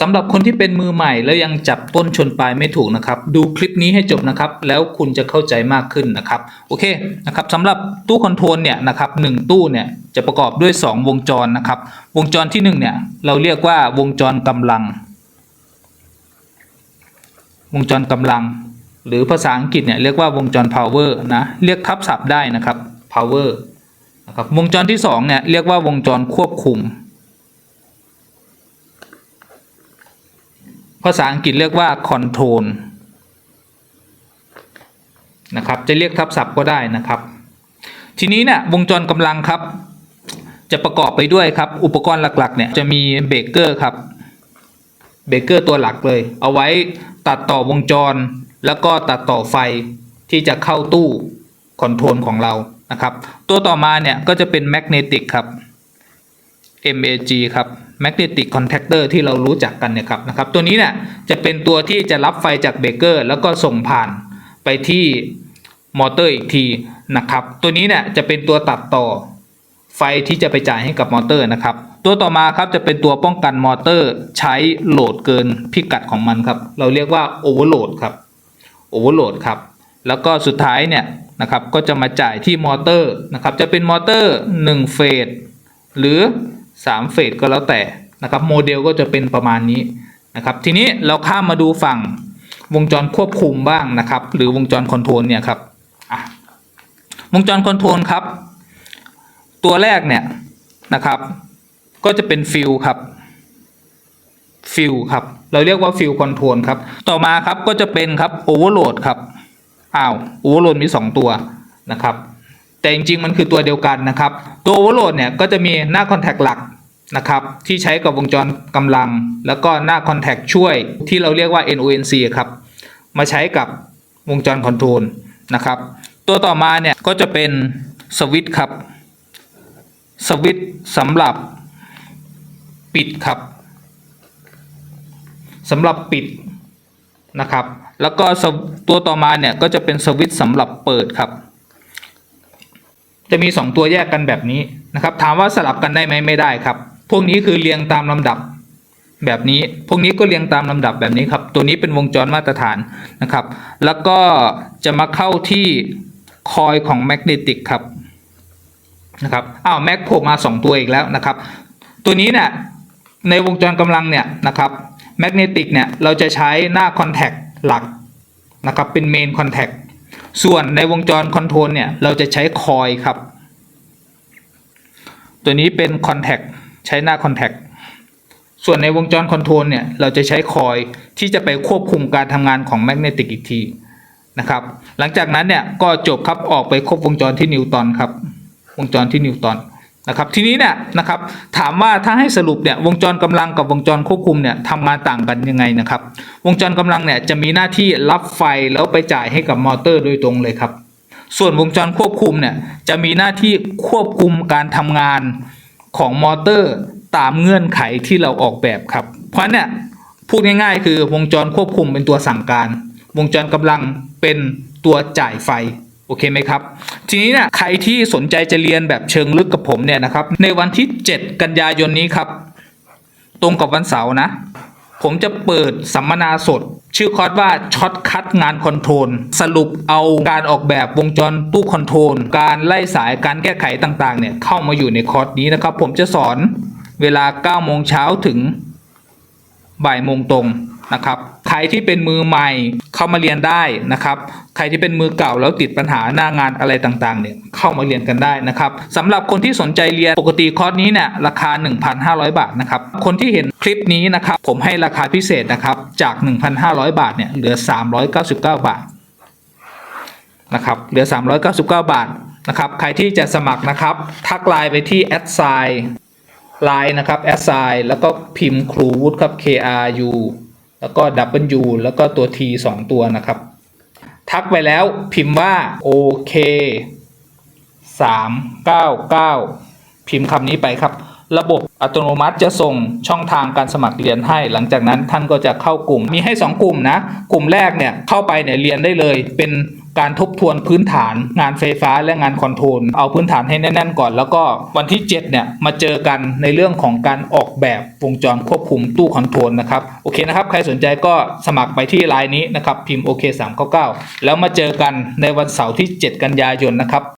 สำหรับคนที่เป็นมือใหม่แล้วยังจับต้นชนปลายไม่ถูกนะครับ ดูคลิปนี้ให้จบนะครับ แล้วคุณจะเข้าใจมากขึ้นนะครับโอเคนะครับสำหรับตู้คอนโทรลเนี่ยนะครับหนึ่งตู้เนี่ยจะประกอบด้วย 2 วงจรนะครับ วงจรที่ 1 เนี่ย เราเรียกว่าวงจรกำลัง วงจรกำลัง หรือภาษาอังกฤษเนี่ยเรียกว่าวงจร power นะเรียกทับศัพท์ได้นะครับ power นะครับวงจรที่2เนี่ยเรียกว่าวงจรควบคุม ภาษาอังกฤษเรียกว่า control นะครับจะเรียกทับศัพท์ก็ได้นะครับ ทีนี้เนี่ยวงจรกำลังครับ จะประกอบไปด้วยครับ อุปกรณ์หลักๆเนี่ยจะมีเบรกเกอร์ครับเบรกเกอร์ตัวหลักเลย เอาไว้ตัดต่อวงจร แล้วก็ตัดต่อไฟที่จะเข้าตู้คอนโทรลของเรานะครับ ตัวต่อมาเนี่ยก็จะเป็นแมกเนติกครับ MAG ครับ Magnetic Contactor ที่เรารู้จักกันเนี่ยครับนะครับ ตัวนี้เนี่ยจะเป็นตัวที่จะรับไฟจากเบเกอร์แล้วก็ส่งผ่านไปที่มอเตอร์อีกทีนะครับ ตัวนี้เนี่ยจะเป็นตัวตัดต่อไฟที่จะไปจ่ายให้กับมอเตอร์นะครับ ตัวต่อมาครับจะเป็นตัวป้องกันมอเตอร์ใช้โหลดเกินพิกัดของมันครับ เราเรียกว่าโอเวอร์โหลดครับโอเวอร์โหลดครับแล้วก็สุดท้ายเนี่ยนะครับก็จะมาจ่ายที่มอเตอร์นะครับ จะเป็นมอเตอร์1เฟสหรือ 3เฟสก็แล้วแต่นะครับโมเดลก็จะเป็นประมาณนี้นะครับทีนี้เราข้ามมาดูฝั่งวงจรควบคุมบ้างนะครับ หรือวงจรคอนโทรลเนี่ยครับวงจรคอนโทรลครับ ตัวแรกเนี่ยนะครับ ก็จะเป็นฟิลครับฟิลครับ เราเรียกว่าฟิลคอนโทรลครับ ต่อมาครับก็จะเป็นครับโอเวอร์โหลดครับอ้าวโอเวอร์โหลดมี 2 ตัวนะครับ แต่จริงๆ มันคือตัวเดียวกันนะครับ ตัวโอเวอร์โหลดเนี่ยก็จะมีหน้าคอนแทคหลักนะครับที่ใช้กับวงจรกำลัง แล้วก็หน้าคอนแทคช่วยที่เราเรียกว่า NONC ครับมาใช้กับวงจรคอนโทรลนะครับตัวต่อมาเนี่ยก็จะเป็นสวิตช์ครับสวิตช์สำหรับปิดครับสำหรับปิดนะครับ แล้วก็ตัวต่อมาเนี่ยก็จะเป็นสวิตช์สำหรับเปิดครับ จะมี 2 ตัวแยกกันแบบนี้นะครับ ถามว่าสลับกันได้ไหมไม่ได้ครับ พวกนี้คือเรียงตามลำดับแบบนี้ พวกนี้ก็เรียงตามลำดับแบบนี้ครับ ตัวนี้เป็นวงจรมาตรฐานนะครับ แล้วก็จะมาเข้าที่คอยของแมกเนติกครับนะครับ อ้าวแม็กโผล่มา 2 ตัวอีกแล้วนะครับ ตัวนี้เนี่ยในวงจรกำลังเนี่ยนะครับแมกเนติกเนี่ยเราจะใช้หน้าคอนแทคหลักนะครับเป็นเมนคอนแทค ส่วนในวงจรคอนโทรลเนี่ย เราจะใช้คอยครับ ตัวนี้เป็นคอนแทคใช้หน้าคอนแทคส่วนในวงจรคอนโทรลเนี่ย เราจะใช้คอยที่จะไปควบคุมการทำงานของแมกเนติกอีกทีนะครับ หลังจากนั้นเนี่ยก็จบครับออกไปครบวงจรที่นิวตันครับ วงจรที่นิวตัน นะครับทีนี้เนี่ยนะครับถามว่าถ้าให้สรุปเนี่ยวงจรกำลังกับวงจรควบคุมเนี่ยทำงานต่างกันยังไงนะครับ วงจรกำลังเนี่ยจะมีหน้าที่รับไฟแล้วไปจ่ายให้กับมอเตอร์โดยตรงเลยครับ ส่วนวงจรควบคุมเนี่ยจะมีหน้าที่ควบคุมการทำงานของมอเตอร์ตามเงื่อนไขที่เราออกแบบครับ เพราะเนี่ยพูดง่ายๆ คือวงจรควบคุมเป็นตัวสั่งการ วงจรกำลังเป็นตัวจ่ายไฟ โอเคไหมครับ ทีนี้เนี่ยใครที่สนใจจะเรียนแบบเชิงลึกกับผมเนี่ยนะครับ ในวันที่ 7 กันยายนนี้ครับ ตรงกับวันเสาร์นะ ผมจะเปิดสัมมนาสด ชื่อคอร์สว่าช็อตคัดงานคอนโทรลสรุปเอาการออกแบบวงจรตู้คอนโทรลการไล่สายการแก้ไขต่างๆเนี่ยเข้ามาอยู่ในคอร์สนี้นะครับ ผมจะสอนเวลา9โมงเช้าถึงบ่ายโมงตรงนะครับ ใครที่เป็นมือใหม่เข้ามาเรียนได้นะครับ ใครที่เป็นมือเก่าแล้วติดปัญหาหน้างานอะไรต่างๆเนี่ยเข้ามาเรียนกันได้นะครับสำหรับคนที่สนใจเรียนปกติคอร์สนี้เนี่ยราคา 1,500 บาทนะครับคนที่เห็นคลิปนี้นะครับผมให้ราคาพิเศษนะครับจาก 1,500 บาทเนี่ยเหลือ 399 บาทนะครับเหลือ 399 บาทนะครับใครที่จะสมัครนะครับทักไลน์ไปที่แอดไซไลน์นะครับแอดไซแล้วก็พิมพ์ครูวุฒิครับ K R U แล้วก็ W แล้วก็ตัว T 2 ตัวนะครับ ทักไปแล้วพิมพ์ว่าโอเค399 พิมพ์คำนี้ไปครับ ระบบอัตโนมัติจะส่งช่องทางการสมัครเรียนให้ หลังจากนั้นท่านก็จะเข้ากลุ่ม มีให้ 2 กลุ่มนะ กลุ่มแรกเนี่ยเข้าไปเนี่ยเรียนได้เลย เป็นการทบทวนพื้นฐานงานไฟฟ้าและงานคอนโทรล เอาพื้นฐานให้แน่นๆก่อน แล้วก็วันที่ 7 เนี่ย มาเจอกันในเรื่องของการออกแบบวงจรควบคุมตู้คอนโทรลนะครับ โอเคนะครับ ใครสนใจก็สมัครไปที่ไลน์นี้นะครับ พิมพ์โอเค399แล้วมาเจอกันในวันเสาร์ที่ 7 กันยายนนะครับ